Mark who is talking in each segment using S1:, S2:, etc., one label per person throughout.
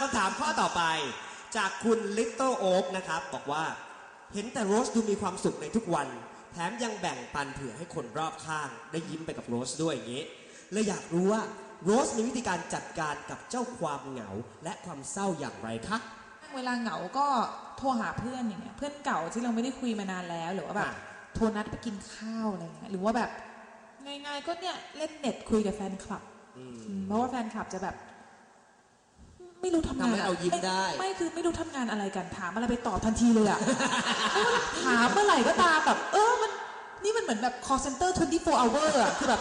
S1: คำถามข้อต่อไป จากคุณ Little Oak นะครับ บอกว่า เห็นแต่โรสดูมีความสุขในทุกวัน แถมยังแบ่งปันเผื่อให้คนรอบข้าง ได้ยิ้มไปกับโรสด้วยอย่างนี้เลยอยากรู้ว่าโรสมีวิธีการจัดการกับเจ้าความเหงา และความเศร้าอย่างไรคะ
S2: เวลาเหงาก็โทรหาเพื่อนอย่างเงี้ยเพื่อนเก่าที่เราไม่ได้คุยมานานแล้วหรือว่าแบบ
S1: อะ
S2: โทรนัดไปกินข้าวอะไรเงี้ยหรือว่าแบบง่ายๆก็เนี่ยเล่นเน็ตคุยกับแฟนคลับ
S1: อืม
S2: อืมเพราะว่าแฟนคลับจะแบบ ไม่รู้ทำงาน
S1: ทำให้เรายิ้มได้
S2: ไม่คือไม่รู้ทำงานอะไรกันถามอะไรไปตอบทันทีเลยอะ ถามเมื่อไหร่ก็ตามแบบ เออมันนี่มันเหมือนแบบ call center 24 hour อะคือแบบ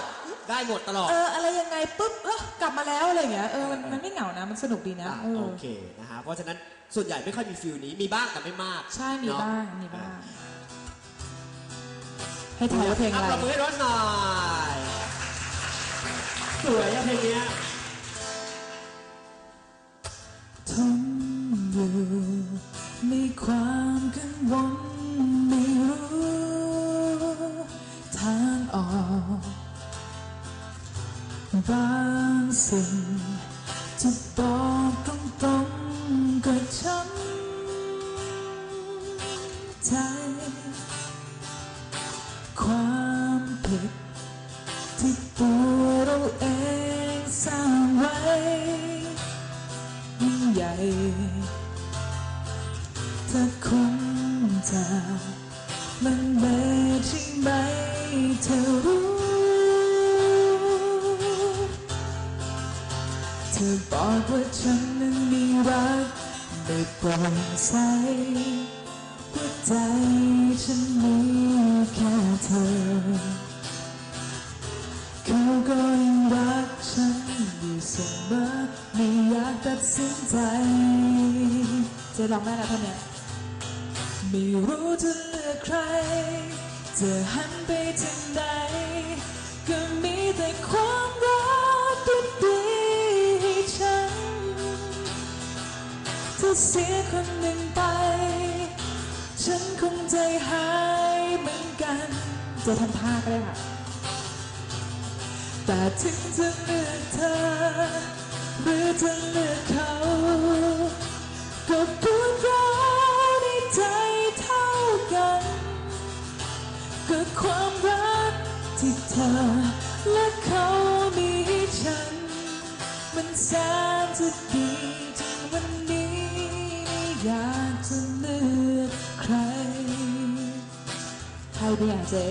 S1: ได้หมดตลอด
S2: เออ อะไรยังไงปุ๊บเออกลับมาแล้วอะไรอย่างเงี้ยเออมันมันไม่เหงานะ มันสนุกดีนะ
S1: อะ
S2: เออ
S1: โอเคนะฮะเพราะฉะนั้นส่วนใหญ่ไม่ค่อยมีฟิลนี้มีบ้างแต่ไม่มาก
S2: ใช่มี
S1: เนอะ
S2: บ้างมีบ้าง ให้ทายว่าเพลงอะไร
S1: ปรบมือให้รถหน่อยสวยอะเพลงเนี้ย
S2: มีความกังวลไม่รู้ทางออกบางสิ่งจะบอก เธอ เขาก็ยังรักฉันอยู่เสมอไม่อยากตัดสินใจ เจะร้องได้แล้วท่านเนี่ยไม่รู้จะเลือกใคร จะหันไปทางใดก็มีแต่ความรักดีๆให้ฉันถ้าเสียคนหนึ่ง จะทำท่าก็ได้ค่ะ แต่ถึงจะเลือกเธอหรือจะเลือกเขาก็ปวดร้าวในใจเท่ากันก็ความรักที่เธอและเขามีให้ฉัน มันแสนจะดีจนวันนี้ไม่อยากจะเลือกใคร ใครดีอะเจ๊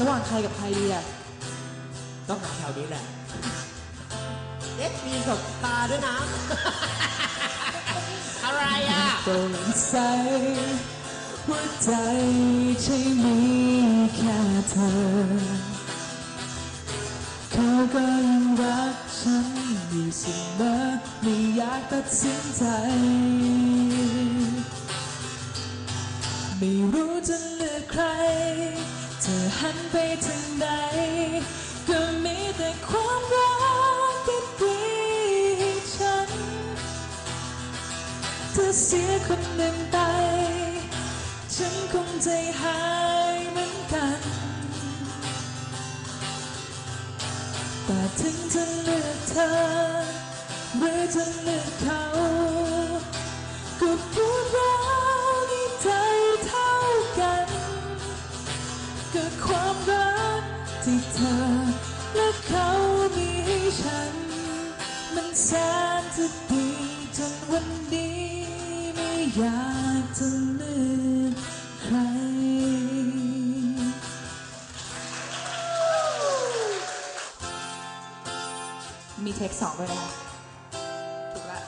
S2: ระหว่างใครกับใครดีอะ
S1: ต้องหาแถวนี้แหละ เอ๊ะมีสบตาด้วยนะ อะไรอะ
S2: โปร่งใสหัวใจใช่ ถึงจะเลือกเธอหรือจะเลือกเขาก็ปวดร้าในใจเท่ากันก็ความรักที่เธอและเขามีให้ฉัน มันแสนจะ ทคสองด้วยนะคะถูกละ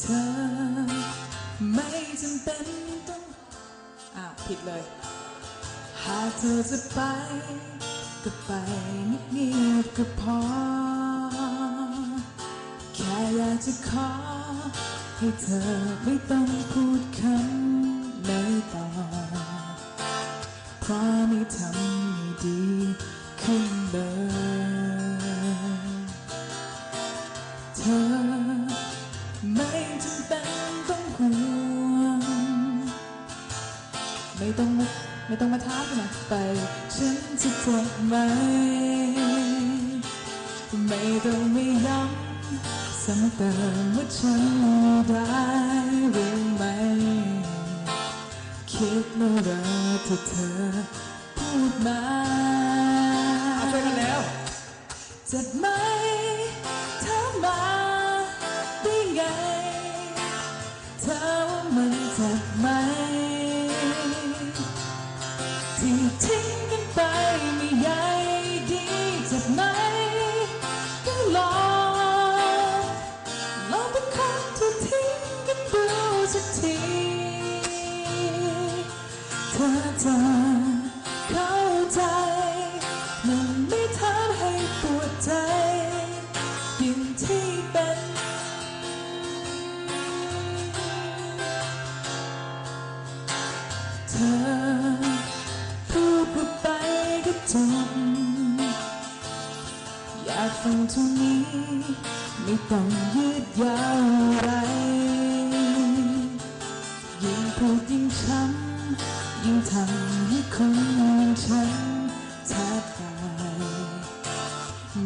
S2: เธอไม่จำเป็นต้องอ้าวผิดเลย หากเธอจะไป ก็ไปเงียบๆก็พอ แค่อยากจะขอ ให้เธอไม่ต้องพูดคำไหนต่อเพราะไม่ทำให้ดี ไม่ต้องมาท้ามาะไป ฉันจะทำไหมไม่ต้องไม่ย้ำซ้ำเติมว่าฉันได้หรือไม่คิดเมื่อไรที่เธอพูดมา
S1: ช่วยกันแล้ว
S2: จัดไหม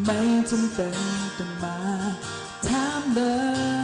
S2: ไม่จำเป็นต้องมาถามเลย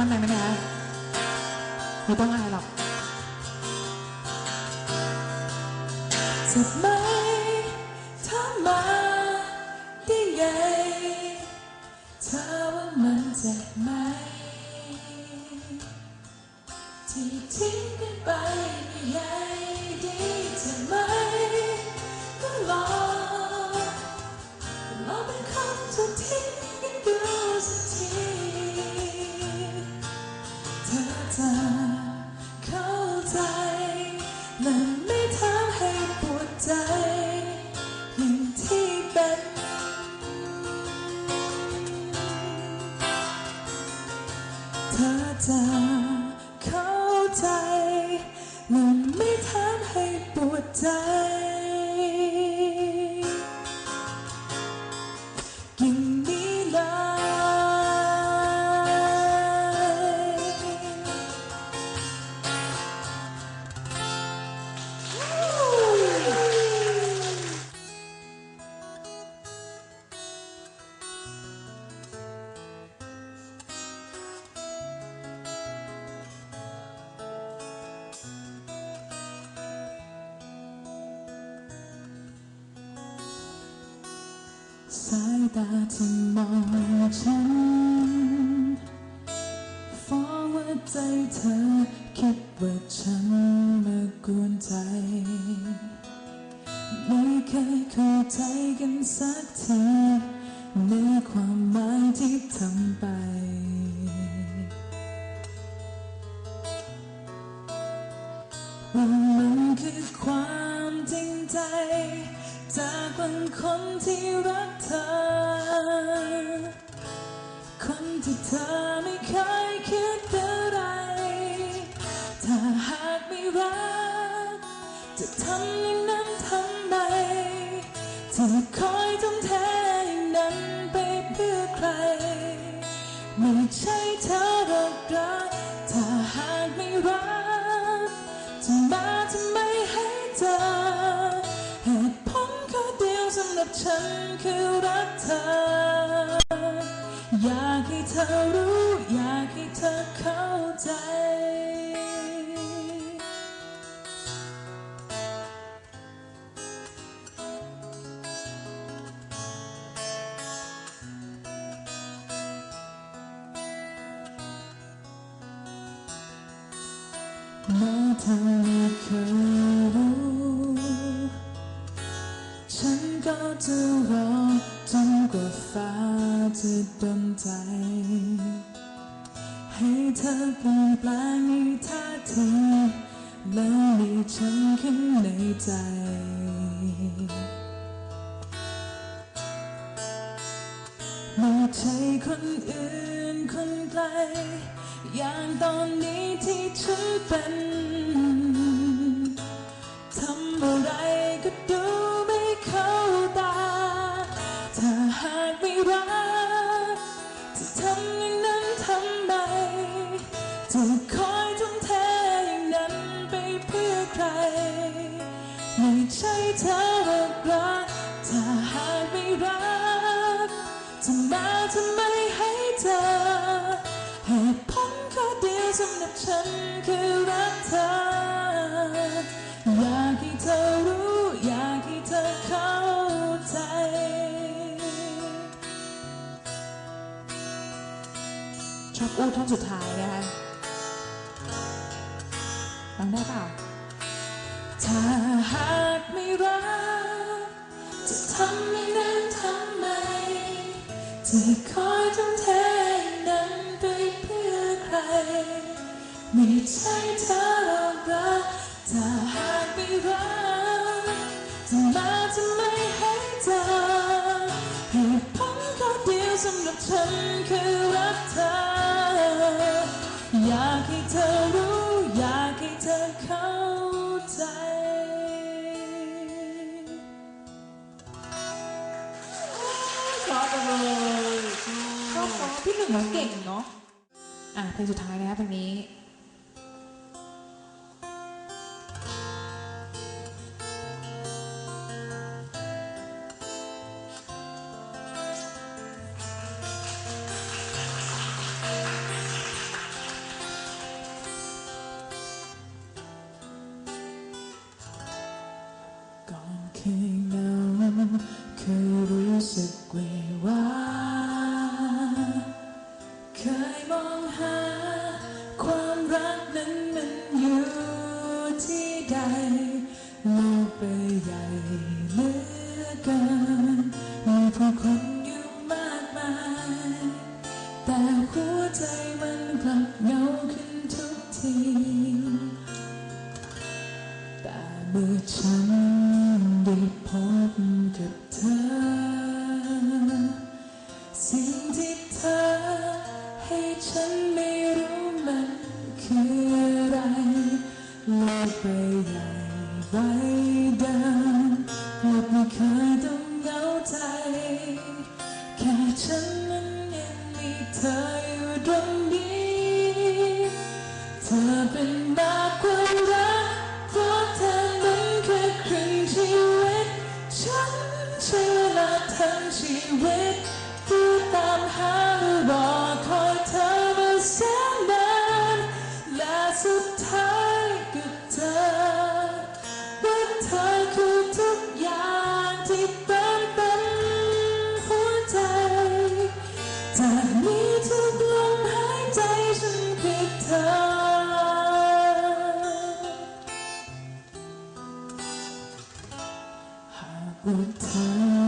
S2: มั่นม่ไหมนะไม่ต้องอะไรหรอกสุดมา 要怎么做 จะไม่ให้เธอเหตุผลข้อเดียวสำหรับฉันคือรักเธอ อยากให้เธอรู้ อยากให้เธอเข้าใจ จะดนใจ ให้เธอเปลี่ยนแปลงในท่าทีและมีฉันข้างในใจ ไม่ใช่คนอื่นคนไกลอย่างตอนนี้ที่เธอเป็น ฉันคือรักเธอ อยากให้เธอรู้ อยากให้เธอเข้าใจ ชอบอู้ท่อนสุดท้ายนะคะฟังได้เปล่าถ้าหากไม่รัก จะทำอย่นั้นทำไมจะคอ ใช่เธอหรอกรักถ้าหากไม่รักจะมาทำไมให้เธอเหตุผลข้อเดียวสำหรับฉันคือรักเธอ อยากให้เธอรู้ อยากให้เธอเข้าใจ
S1: ชอบจังเลย
S2: ชอบเนาะพี่หนึ่งเขาเก่งเนาะ อะเพลงสุดท้ายนะคะเพลงนี้ ชีวิตเพื่ตามหารอคอยเธอมาแสนนานและสุดท้ายก็เจอว่าเธอคือทุกอย่างที่เติมเต็มหัวใจ จากนี้ทุกลมหายใจฉันคือเธอหา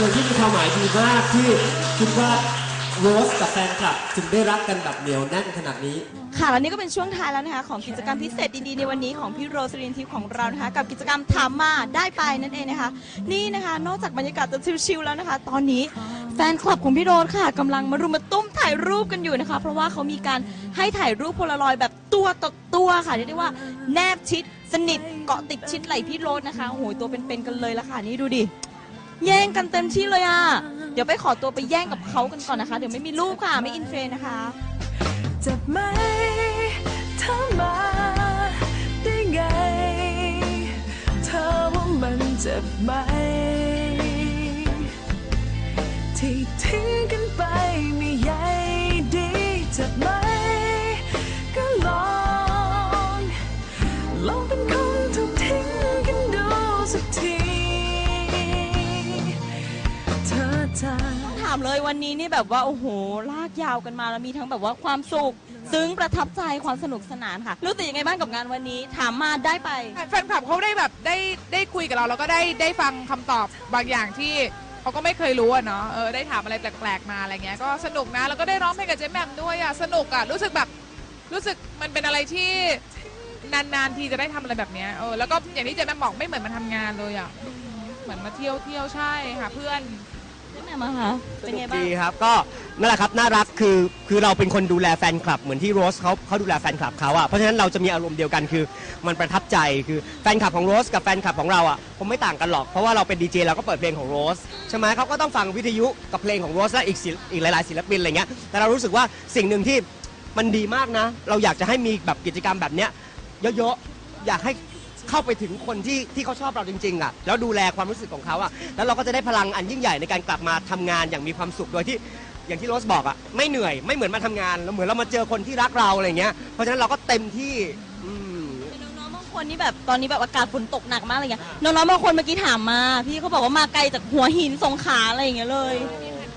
S2: เพลงที่มีความหมาย
S1: ดีมากที่คิดว่าโรสกับแฟนคลับจึงได้รักกันแบบเหนียวแน่นขนาดนี้
S3: ค่ะแล้วนี่ก็เป็นช่วงท้ายแล้วนะคะ ของกิจกรรมพิเศษดีๆในวันนี้ของพี่โรสลินทิพย์ของเรานะคะ กับกิจกรรมถามมาได้ไปนั่นเองนะคะ นี่นะคะ นอกจากบรรยากาศจะชิลๆแล้วนะคะ ตอนนี้แฟนคลับของพี่โรสค่ะกำลังมารุมมาตุ้มถ่ายรูปกันอยู่นะคะ เพราะว่าเขามีการให้ถ่ายรูปโพลารอยด์แบบตัวต่อตัวค่ะเรียกได้ว่าแนบชิดสนิทเกาะติดชิดไหล่พี่โรสนะคะโอ้โหตัวเป็นๆกันเลยละค่ะนี่ดูดิ แย่งกันเต็มที่เลยอะ เดี๋ยวไปขอตัวไปแย่งกับเขากันก่อนนะคะ เดี๋ยวไม่มีรูปค่ะ ไม่อินเทรนด์นะคะ
S2: จะไมถ้ามาได้ไง เธอว่ามันเจ็บไหมา
S3: มเลยวันนี้นี่แบบว่าโอ้โหลากยาวกันมาแล้วมีทั้งแบบว่าความสุข ซึ้งประทับใจความสนุกสนานค่ะ รู้สึกยังไงบ้างกับงานวันนี้ ถามมาได้ไป
S4: แฟนคลับเขาได้แบบได้ได้คุยกับเราแล้วก็ได้ได้ฟังคำตอบบางอย่างที่เขาก็ไม่เคยรู้อะเนาะเออได้ถามอะไรแปลกๆมาอะไรเงี้ยก็สนุกนะแล้วก็ได้ร้องเพลงกับเจ๊แหม่มด้วยอะสนุกอะรู้สึกแบบรู้สึกมันเป็นอะไรที่นานๆทีจะได้ทำอะไรแบบเนี้ยเออแล้วก็อย่างที่เจ๊แหม่มบอกไม่เหมือนมาทำงานเลยอะเหมือนมาเที่ยวเที่ยวใช่ค่ะเพื่อน
S3: เนไงบ้าคะเป็นไงบ้าง
S5: ดีครับก็นั่นแหละครับน่ารักคือคือเราเป็นคนดูแลแฟนคลับเหมือนที่โรสเขาเขาดูแลแฟนคลับเขาอะเพราะฉะนั้นเราจะมีอารมณ์เดียวกันคือมันประทับใจคือแฟนคลับของโรสกับแฟนคลับของเราอะคงไม่ต่างกันหรอกเพราะว่าเราเป็นดีเจเราก็เปิดเพลงของโรสใช่ไหมเขาก็ต้องฟังวิทยุกับเพลงของโรสและอีกศิลอีกหลายๆศิลปินอะไรเงี้ยแต่เรารู้สึกว่าสิ่งหนึ่งที่มันดีมากนะ เราอยากจะให้มีแบบกิจกรรมแบบเนี้ยเยอะๆอยากให้ เข้าไปถึงคนที่ที่เขาชอบเราจริงๆอะแล้วดูแลความรู้สึกของเขาอะแล้วเราก็จะได้พลังอันยิ่งใหญ่ในการกลับมาทำงานอย่างมีความสุขโดยที่ อย่างที่โรสบอกอะไม่เหนื่อยไม่เหมือนมาทำงานเราเหมือนเรามาเจอคนที่รักเราอะไรเงี้ยเพราะฉะนั้นเราก็เต็มที่อืม
S3: น้องๆบางคนนี่แบบตอนนี้แบบอากาศฝนตกหนักมากอะไรเงี้ยน้องๆบางคนเมื่อกี้ถามมา พี่เขาบอกว่ามาไกลจากหัวหินสงขลาอะไรอย่างเงี้ยเลย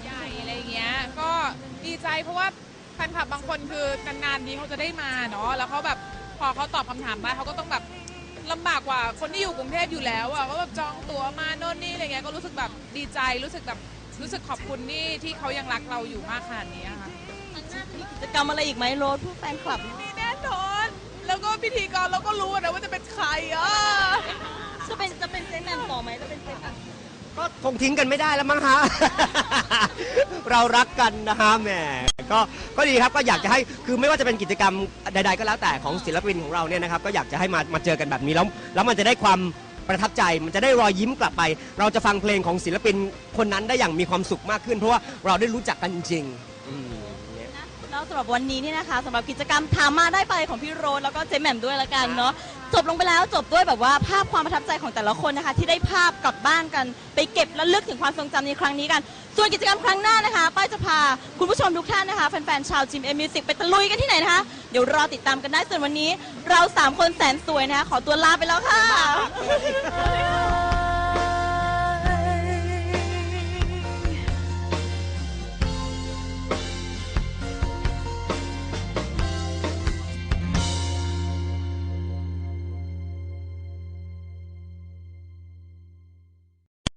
S4: ใหญ่อะไรอย่างเงี้ย ก็ดีใจเพราะว่าแฟนคลับบางคนคือนานๆนี้เขาจะได้มาเนาะ แล้วเขาแบบพอเขาตอบคำถามได้เขาก็ต้องแบบ ลำบากกว่าคนที่อยู่กรุงเทพอยู่แล้วอะก็แบบจองตั๋วมาโน่นนี่อะไรเงี้ยก็รู้สึกแบบดีใจรู้สึกแบบรู้สึกขอบคุณที่ที่เขายังรักเราอยู่มากขนาดนี้อะค่ะ
S3: กิจกรรมอะไรอีกไหมโรสพวกแฟนคลับ
S4: มีแน่นอน แล้วก็พิธีกรเราก็รู้นะว่าจะเป็นใครอะ
S3: จะเป็นจะเป็นเซนแมนต่อไหมจะเป็นเซนแมน
S5: ก็คงทิ้งกันไม่ได้แล้วมั้งฮะ เรารักกันนะฮะแหมก็ก็ดีครับก็อยากจะให้คือไม่ว่าจะเป็นกิจกรรมใด ๆ ก็แล้วแต่ของศิลปินของเราเนี่ยนะครับก็อยากจะให้มามาเจอกันแบบนี้แล้วแล้วมันจะได้ความประทับใจมันจะได้รอยยิ้มกลับไป เราจะฟังเพลงของศิลปินคนนั้นได้อย่างมีความสุขมากขึ้น เพราะว่าเราได้รู้จักกันจริงๆอืมเนี่ย
S3: แล้วสำหรับวันนี้เนี่ยนะคะสำหรับกิจกรรมถามมาได้ไปของพี่โรสแล้วก็เจแหม่มด้วยละกันเนาะ จบลงไปแล้วจบด้วยแบบว่าภาพความประทับใจของแต่ละคนนะคะ ที่ได้ภาพกลับบ้านกัน ไปเก็บและลึกถึงความทรงจำในครั้งนี้กัน ส่วนกิจกรรมครั้งหน้านะคะ ป้ายจะพาคุณผู้ชมทุกท่านนะคะแฟนๆชาวจิมเอ็มมิวสิกไปตะลุยกันที่ไหนนะคะ เดี๋ยวรอติดตามกันได้ส่วนวันนี้ เราสามคนแสนสวยนะคะขอตัวลาไปแล้วค่ะ